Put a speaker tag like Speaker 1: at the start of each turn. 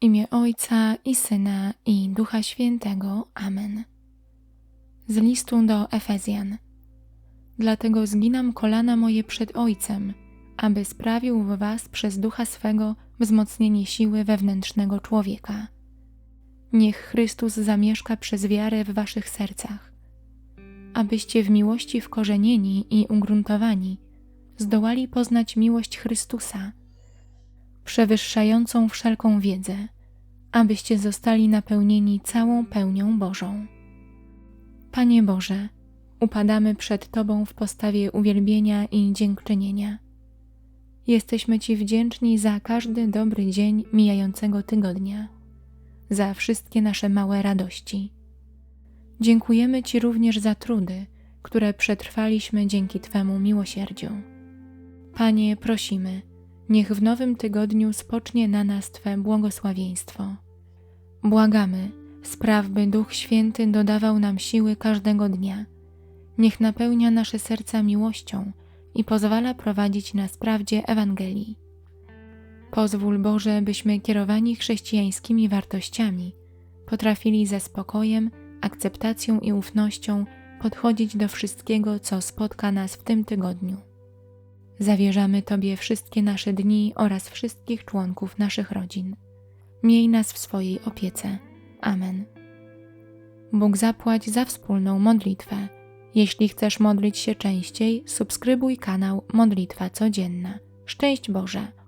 Speaker 1: imię Ojca i Syna i Ducha Świętego. Amen. Z listu do Efezjan. Dlatego zginam kolana moje przed Ojcem, aby sprawił w was przez Ducha swego wzmocnienie siły wewnętrznego człowieka. Niech Chrystus zamieszka przez wiarę w waszych sercach, abyście w miłości wkorzenieni i ugruntowani zdołali poznać miłość Chrystusa, przewyższającą wszelką wiedzę, abyście zostali napełnieni całą pełnią Bożą. Panie Boże, upadamy przed Tobą w postawie uwielbienia i dziękczynienia. Jesteśmy Ci wdzięczni za każdy dobry dzień mijającego tygodnia, za wszystkie nasze małe radości. Dziękujemy Ci również za trudy, które przetrwaliśmy dzięki Twemu miłosierdziu. Panie, prosimy, niech w nowym tygodniu spocznie na nas Twe błogosławieństwo. Błagamy, spraw, by Duch Święty dodawał nam siły każdego dnia. Niech napełnia nasze serca miłością i pozwala prowadzić nas prawdzie Ewangelii. Pozwól Boże, byśmy kierowani chrześcijańskimi wartościami potrafili ze spokojem, akceptacją i ufnością podchodzić do wszystkiego, co spotka nas w tym tygodniu. Zawierzamy Tobie wszystkie nasze dni oraz wszystkich członków naszych rodzin. Miej nas w swojej opiece. Amen. Bóg zapłać za wspólną modlitwę. Jeśli chcesz modlić się częściej, subskrybuj kanał Modlitwa Codzienna. Szczęść Boże!